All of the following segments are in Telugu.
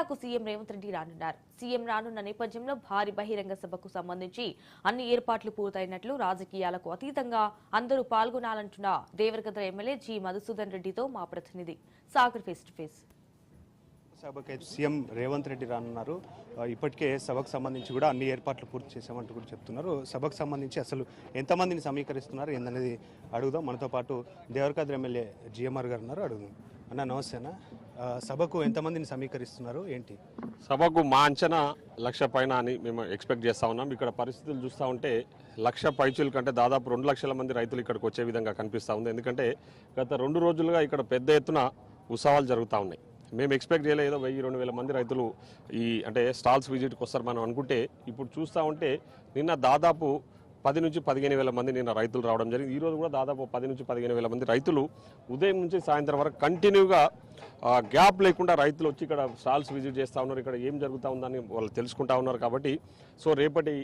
జిల్లాకు సీఎం రేవంత్ రెడ్డి రానున్నారు. సీఎం రానున్న నేపథ్యంలో భారీ బహిరంగ సభకు సంబంధించి అన్ని ఏర్పాట్లు పూర్తయినట్లు రాజకీయాలకు అతీతంగా అందరూ పాల్గొనాలంటున్న దేవరగద్ర ఎమ్మెల్యే జి మధుసూదన్ రెడ్డితో మా ప్రతినిధి సాగర్ ఫేస్ టు ఫేస్ సభకి సీఎం రేవంత్ రెడ్డి రానున్నారు. ఇప్పటికే సభకు సంబంధించి కూడా అన్ని ఏర్పాట్లు పూర్తి చేశామంటూ కూడా చెప్తున్నారు. సభకు సంబంధించి అసలు ఎంతమందిని సమీకరిస్తున్నారు ఏందనేది అడుగుదాం. మనతో పాటు దేవరకాద్ర ఎమ్మెల్యే జిఎంఆర్ గారు ఉన్నారు. అడుగుదాం. అన్న నమస్తే అన్న. సభకు ఎంతమందిని సమీకరిస్తున్నారు? ఏంటి? సభకు మా అంచనా లక్ష పైన అని మేము ఎక్స్పెక్ట్ చేస్తా ఉన్నాం. ఇక్కడ పరిస్థితులు చూస్తూ ఉంటే లక్ష పైచుల కంటే దాదాపు రెండు లక్షల మంది రైతులు ఇక్కడికి వచ్చే విధంగా కనిపిస్తూ ఉంది. ఎందుకంటే గత రెండు రోజులుగా ఇక్కడ పెద్ద ఎత్తున ఉత్సవాలు జరుగుతూ ఉన్నాయి. మేము ఎక్స్పెక్ట్ చేయలేదు ఏదో వెయ్యి రెండు వేల మంది రైతులు ఈ అంటే స్టాల్స్ విజిట్కి వస్తారు మనం అనుకుంటే ఇప్పుడు చూస్తూ ఉంటే నిన్న దాదాపు పది నుంచి పదిహేను వేల మంది నిన్న రైతులు రావడం జరిగింది. ఈరోజు కూడా దాదాపు పది నుంచి పదిహేను వేల మంది రైతులు ఉదయం నుంచి సాయంత్రం వరకు కంటిన్యూగా గ్యాప్ లేకుండా రైతులు వచ్చి ఇక్కడ స్టాల్స్ విజిట్ చేస్తూ ఉన్నారు. ఇక్కడ ఏం జరుగుతూ ఉందని వాళ్ళు తెలుసుకుంటా ఉన్నారు కాబట్టి సో రేపటి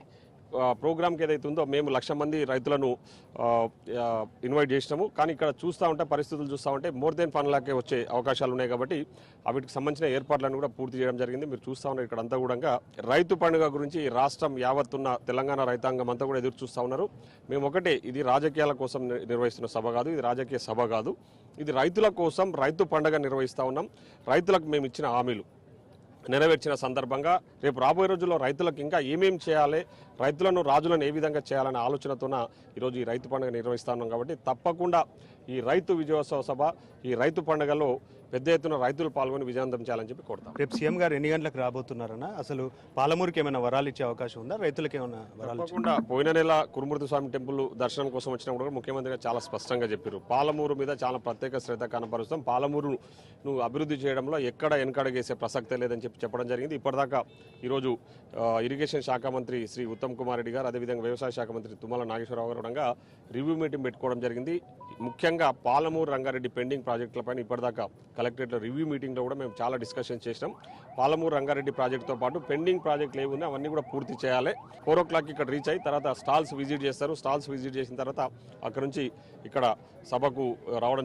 ప్రోగ్రామ్కి ఏదైతే ఉందో మేము లక్ష మంది రైతులను ఇన్వైట్ చేసినాము. కానీ ఇక్కడ చూస్తూ ఉంటే పరిస్థితులు చూస్తూ ఉంటే మోర్ దెన్ వన్ లాకే వచ్చే అవకాశాలు ఉన్నాయి కాబట్టి వాటికి సంబంధించిన ఏర్పాట్లను కూడా పూర్తి చేయడం జరిగింది. మీరు చూస్తూ ఉన్నారు ఇక్కడ అంతా కూడా. రైతు పండుగ గురించి రాష్ట్రం యావత్తున్న తెలంగాణ రైతాంగం అంతా కూడా ఎదురు చూస్తూ ఉన్నారు. మేము ఒకటే ఇది రాజకీయాల కోసం నిర్వహిస్తున్న సభ కాదు ఇది రాజకీయ సభ కాదు. ఇది రైతుల కోసం రైతు పండుగ నిర్వహిస్తూ ఉన్నాం. రైతులకు మేము ఇచ్చిన హామీలు. నెరవేర్చిన సందర్భంగా రేపు రాబోయే రోజుల్లో రైతులకు ఇంకా ఏమేమి చేయాలి రైతులను రాజులను ఏ విధంగా చేయాలనే ఆలోచనతోన ఈరోజు ఈ రైతు పండుగ నిర్వహిస్తాను కాబట్టి తప్పకుండా ఈ రైతు విజయోత్సవ సభ ఈ రైతు పండుగలో పెద్ద ఎత్తున రైతులు పాల్గొని విజయవంతం చేయాలని చెప్పి కోరుతాం. రేపు సీఎం గారు ఎన్ని గంటలకు రాబోతున్నారన్న అసలు పాలమూరుకి ఏమైనా వరాలు ఇచ్చే అవకాశం ఉందా? రైతులకు ఏమైనా వరాలు ఇచ్చే- తప్పకుండా. పోయిన నెల కురుమూర్తి స్వామి టెంపుల్ దర్శనం కోసం వచ్చినప్పుడు కూడా ముఖ్యమంత్రి గారు చాలా స్పష్టంగా చెప్పారు. పాలమూరు మీద చాలా ప్రత్యేక శ్రద్ధ కనపరుస్తాం పాలమూరు నువ్వు అభివృద్ధి చేయడంలో ఎక్కడ వెనకడగేసే ప్రసక్తే లేదని చెప్పి చెప్పడం జరిగింది. ఇప్పటిదాకా ఈరోజు ఇరిగేషన్ శాఖ మంత్రి శ్రీ ఉత్తమ్ కుమార్ రెడ్డి గారు అదేవిధంగా వ్యవసాయ శాఖ మంత్రి తుమ్మల నాగేశ్వరరావు గారు రివ్యూ మీటింగ్ పెట్టుకోవడం జరిగింది. ముఖ్యంగా పాలమూరు రంగారెడ్డి పెండింగ్ ప్రాజెక్టులపైన ఇప్పటిదాకా కలెక్టరేట్లో రివ్యూ మీటింగ్లో కూడా మేము చాలా డిస్కషన్ చేసినాం. పాలమూరు రంగారెడ్డి ప్రాజెక్టుతో పాటు పెండింగ్ ప్రాజెక్టులు ఏమి ఉన్నాయి అవన్నీ కూడా పూర్తి చేయాలి. ఫోర్ ఓ క్లాక్ ఇక్కడ రీచ్ అయ్యి తర్వాత స్టాల్స్ విజిట్ చేస్తారు. స్టాల్స్ విజిట్ చేసిన తర్వాత అక్కడ నుంచి ఇక్కడ సభకు రావడం